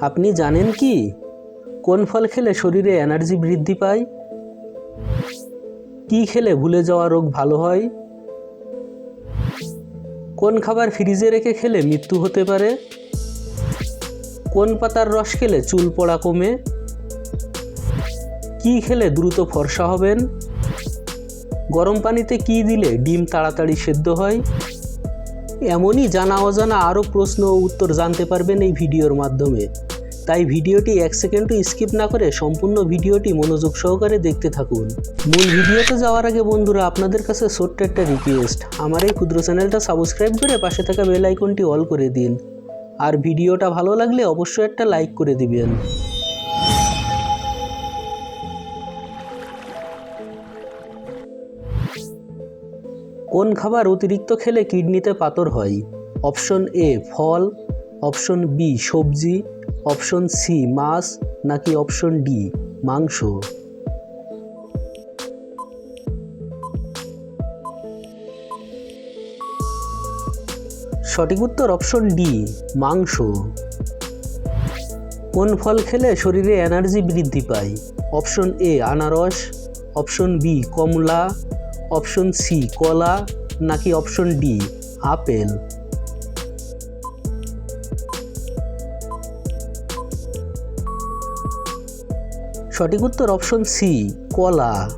আপনি জানেন কি? কোন ফল খেলে শরীরে এনার্জি বৃদ্ধি পায়? কি খেলে ভুলে যাওয়া রোগ ভালো হয়? কোন খাবার ফ্রিজে রেখে খেলে মৃত্যু হতে পারে? কোন পাতার রস খেলে চুল পড়া কমে? কি খেলে দ্রুত ফর্সা হবেন? গরম পানিতে কি দিলে ডিম তাড়াতাড়ি সেদ্ধ হয়? এমনই জানা অজানা আরও প্রশ্ন ও উত্তর জানতে পারবেন এই ভিডিওর মাধ্যমে। তাই ভিডিওটি এক সেকেন্ডও স্কিপ না করে সম্পূর্ণ ভিডিওটি মনোযোগ সহকারে দেখতে থাকুন। মূল ভিডিওতে যাওয়ার আগে বন্ধুরা, আপনাদের কাছে ছোট্ট একটা রিকোয়েস্ট আমার এই ক্ষুদ্র চ্যানেলটা সাবস্ক্রাইব করে পাশে থাকা বেল আইকনটি অল করে দিন। আর ভিডিওটা ভালো লাগলে অবশ্যই একটা লাইক করে দিবেন। কোন খাবার অতিরিক্ত খেলে কিডনিতে পাথর হয়? অপশন এ ফল। অপশন বি সবজি। অপশন সি মাছ নাকি অপশন ডি মাংস? সঠিক উত্তর অপশন ডি মাংস। কোন ফল খেলে শরীরে এনার্জি বৃদ্ধি পায়? অপশন এ আনারস। অপশন বি কমলা। অপশন সি কলা। নাকি অপশন ডি আপেল? সঠিক উত্তর অপশন সি, কলা।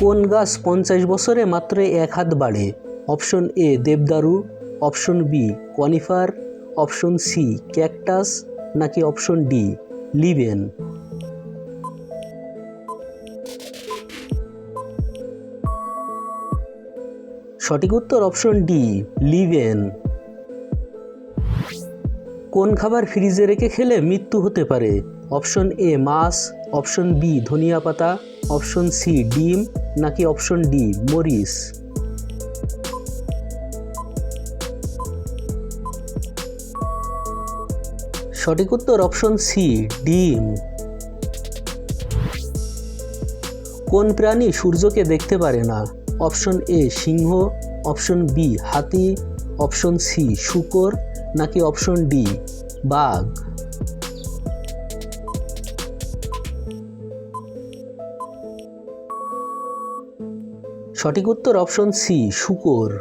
কোন গাছ পঞ্চাশ বছরে মাত্র এক হাত বাড়ে? Option A, দেবদারু। Option B, conifer. Option C, cactus. নাকি অপশন ডি, লিবেন। সঠিক উত্তর অপশন ডি লিভেন কোন খাবার ফ্রিজে রেখে খেলে মৃত্যু হতে পারে? অপশন এ, মাছ। অপশন বি, ধনিয়া পাতা। অপশন সি, ডিম। নাকি অপশন ডি, মরিচ? সঠিক উত্তর অপশন সি, ডিম। কোন প্রাণী সূর্যকে দেখতে পারে না? অপশন এ, সিংহ। অপশন বি, হাতি। অপশন সি, শুকর। নাকি অপশন ডি বাঘ। সঠিক উত্তর অপশন সি, শুকর।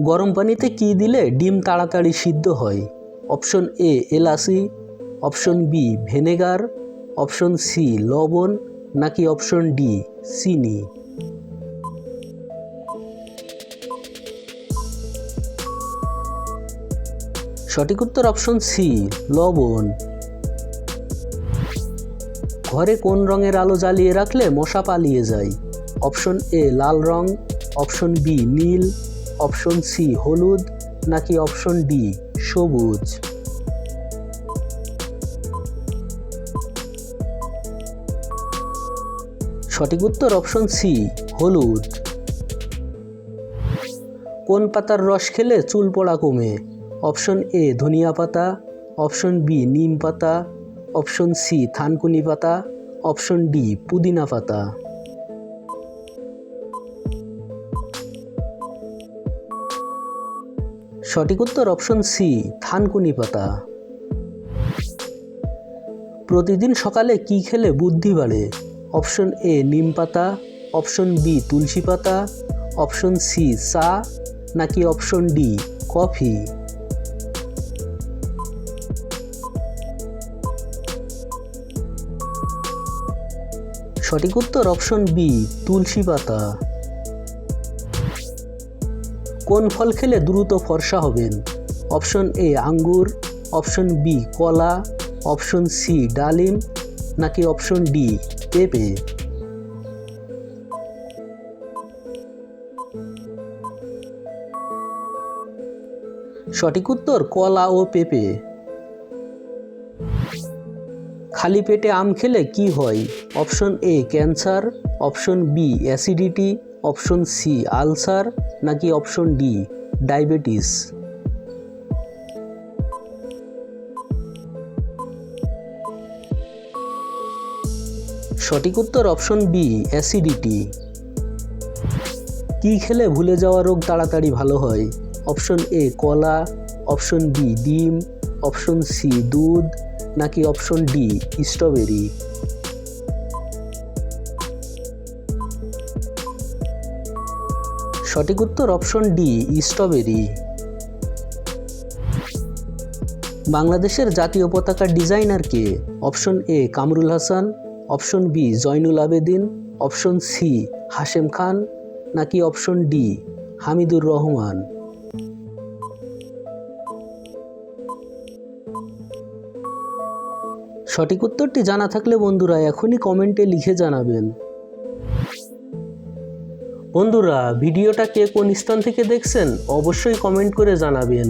গরম পানিতে কি দিলে ডিম তাড়াতাড়ি সিদ্ধ হয়? অপশন এ, এলাচি। Option B, vinegar. Option C, লবণ। নাকি অপশন ডি, চিনি? সঠিক উত্তর অপশন সি লবণ। ঘরে কোন রঙের আলো জ্বালিয়ে রাখলে মশা পালিয়ে যায়? অপশন এ লাল রং। অপশন বি নীল। অপশন সি হলুদ। নাকি অপশন ডি সবুজ? সঠিক উত্তর অপশন সি হলুদ। কোন পাতার রস খেলে চুল পড়া কমে? অপশন এ ধনিয়া পাতা, অপশন বি নিম পাতা, অপশন সি থানকুনি পাতা, অপশন ডি পুদিনা পাতা। সঠিক উত্তর অপশন সি থানকুনি পাতা। প্রতিদিন সকালে কি খেলে বুদ্ধি বাড়ে? অপশন এ নিম পাতা, অপশন বি তুলসী পাতা, অপশন সি চা, নাকি অপশন ডি কফি? সঠিক উত্তর অপশন বি তুলসী পাতা। কোন ফল খেলে দ্রুত ফর্সা হবেন? অপশন এ আঙ্গুর অপশন বি কলা অপশন সি ডালিম, নাকি অপশন ডি পেঁপে? সঠিক উত্তর কলা ও পেঁপে। খালি পেটে আম খেলে কি হয়? Option A, cancer, option B, acidity, option C, ulcer, নাকি অপশন ডি, ডায়াবেটিস? সঠিক উত্তর অপশন বি, অ্যাসিডিটি। কি খেলে ভুলে যাওয়া রোগ তাড়াতাড়ি ভালো হয়? অপশন এ, কলা, অপশন বি, ডিম অপশন সি দুধ, নাকি অপশন ডি স্ট্রবেরি সঠিক উত্তর অপশন ডি স্ট্রবেরি বাংলাদেশের জাতীয় পতাকার designer K? Option A Kamrul Hasan. Option B Zainul Abedin. Option C Hashem Khan. নাকি অপশন ডি হামিদুর রহমান? সঠিক উত্তরটি জানা থাকলে বন্ধুরা এখনই কমেন্টে লিখে জানাবেন। বন্ধুরা, ভিডিওটা কে কোন স্থান থেকে দেখছেন অবশ্যই কমেন্ট করে জানাবেন।